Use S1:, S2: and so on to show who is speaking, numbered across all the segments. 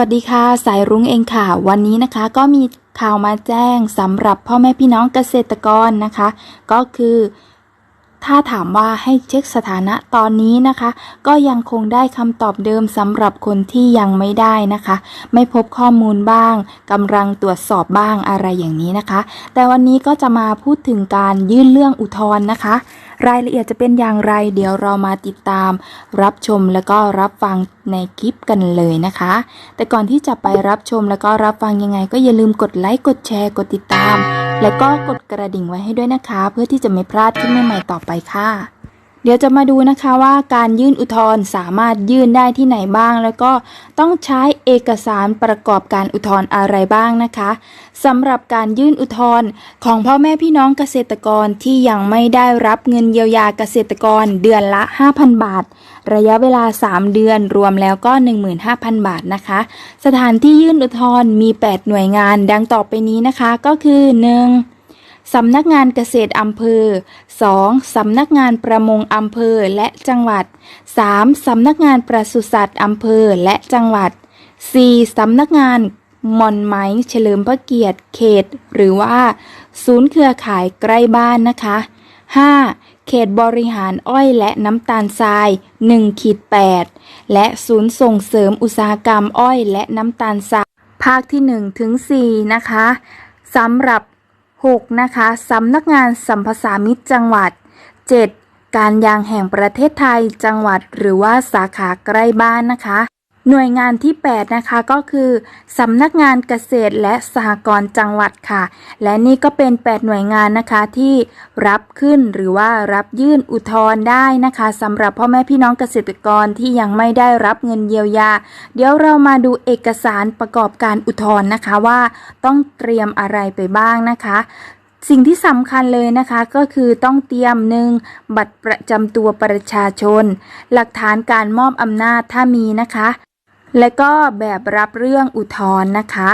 S1: วัสดีค่ะ สายรุ้งเองค่ะ วันนี้นะคะก็มีข่าวมาแจ้งสำหรับพ่อแม่พี่น้องเกษตรกรนะคะ ก็คือ ถ้าถามว่าให้เช็คสถานะตอนนี้นะคะ ก็ยังคงได้คำตอบเดิมสำหรับคนที่ยังไม่ได้นะคะ ไม่พบข้อมูลบ้างกำลังตรวจสอบบ้างอะไรอย่างนี้นะคะ แต่วันนี้ก็จะมาพูดถึงการยื่นเรื่องอุทธรณ์นะคะ รายละเอียดจะเป็นอย่างไร เดี๋ยวเรามาติดตาม รับชมแล้วก็รับฟังในคลิปกันเลยนะคะ แต่ก่อนที่จะไปรับชมแล้วก็รับฟังยังไง ก็อย่าลืมกดไลค์กดแชร์กดติดตาม แล้วก็กดกระดิ่งไว้ให้ด้วยนะคะ เพื่อที่จะไม่พลาดคลิปใหม่ๆต่อไปค่ะ เดี๋ยวจะมาดูนะคะว่าการยื่นอุทธรณ์สามารถยื่นได้ที่ไหนบ้าง แล้วก็ต้องใช้เอกสารประกอบการอุทธรณ์อะไรบ้างนะคะสำหรับการยื่นอุทธรณ์ของพ่อแม่พี่น้องเกษตรกรที่ยังไม่ได้รับเงินเยียวยาเกษตรกรเดือนละ 5,000 บาท ระยะเวลา 3 เดือนรวมแล้วก็ 15,000 บาทนะคะ สถานที่ยื่นอุทธรณ์มี 8 หน่วยงานดังต่อไปนี้นะคะก็คือ 1. สำนักงานเกษตรอำเภอ 2. สำนักงานประมงอำเภอและจังหวัด 3. สำนักงานปศุสัตว์อำเภอและจังหวัด 4. สำนักงานมอนไม้เฉลิมพระเกียรติเขต หรือว่า ศูนย์เครือข่ายใกล้บ้านนะคะ 5. เขตบริหารอ้อยและน้ำตาลทราย1ขีด8และศูนย์ส่งเสริมอุตสาหกรรมอ้อยและน้ำตาลทราย ภาคที่1ถึง4นะคะสำหรับ 6. นะคะสำนักงานสัมภาษามิตรจังหวัด 7. การยางแห่งประเทศไทยจังหวัดหรือว่าสาขาใกล้บ้านนะคะ หน่วยงานที่ 8 นะคะก็คือสำนักงานเกษตรและสหกรณ์จังหวัดค่ะ และนี่ก็เป็น 8 หน่วยงานนะคะที่รับขึ้นหรือว่ารับยื่นอุทธรณ์ได้นะคะสำหรับพ่อแม่พี่น้องเกษตรกรที่ยังไม่ได้รับเงินเยียวยา เดี๋ยวเรามาดูเอกสารประกอบการอุทธรณ์นะคะว่าต้องเตรียมอะไรไปบ้างนะคะสิ่งที่สำคัญเลยนะคะก็คือต้องเตรียมหนึ่งบัตรประจำตัวประชาชน หลักฐานการมอบอำนาจถ้ามีนะคะ และก็แบบรับเรื่องอุทธรณ์นะคะ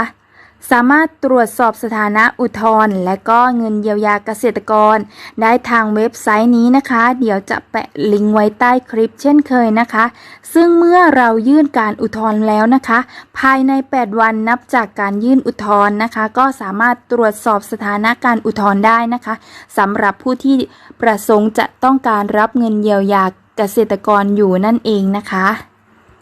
S1: สามารถตรวจสอบสถานะอุทธรณ์และก็เงินเยียวยาเกษตรกร ได้ทางเว็บไซต์นี้นะคะ เดี๋ยวจะแปะลิงก์ไว้ใต้คลิปเช่นเคยนะคะ ซึ่งเมื่อเรายื่นการอุทธรณ์แล้วนะคะ ภายใน 8 วันนับจากการยื่นอุทธรณ์นะคะ ก็สามารถตรวจสอบสถานะการอุทธรณ์ได้นะคะสำหรับผู้ที่ประสงค์จะต้องการรับเงินเยียวยาเกษตรกรอยู่นั่นเองนะคะ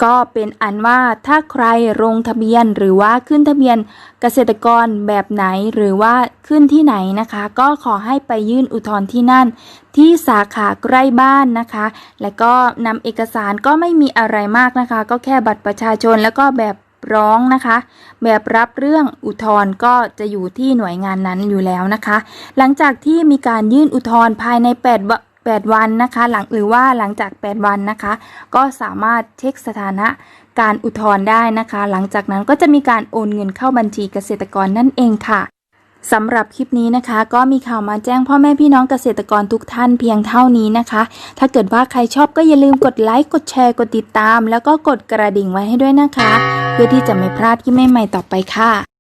S1: ก็เป็นอันว่าถ้าใครลงทะเบียนหรือว่าขึ้นทะเบียนเกษตรกรแบบไหนหรือว่าขึ้นที่ไหนนะคะ ก็ขอให้ไปยื่นอุทธรณ์ที่นั่น ที่สาขาใกล้บ้านนะคะ และก็นำเอกสารก็ไม่มีอะไรมากนะคะ ก็แค่บัตรประชาชนแล้วก็แบบร้องนะคะ แบบรับเรื่องอุทธรณ์ก็จะอยู่ที่หน่วยงานนั้นอยู่แล้วนะคะ หลังจากที่มีการยื่นอุทธรณ์ภายใน8วะ 8 วันนะคะหลังหรือว่าหลังจาก 8 วันนะคะ ก็สามารถเช็คสถานะการอุทธรณ์ได้นะคะ หลังจากนั้นก็จะมีการโอนเงินเข้าบัญชีเกษตรกรนั่นเองค่ะสำหรับคลิปนี้นะคะ ก็มีข่าวมาแจ้งพ่อแม่พี่น้องเกษตรกรทุกท่านเพียงเท่านี้นะคะ ถ้าเกิดว่าใครชอบก็อย่าลืมกดไลค์กดแชร์กดติดตาม แล้วก็กดกระดิ่งไว้ให้ด้วยนะคะ เพื่อที่จะไม่พลาดคลิปใหม่ๆต่อไปค่ะ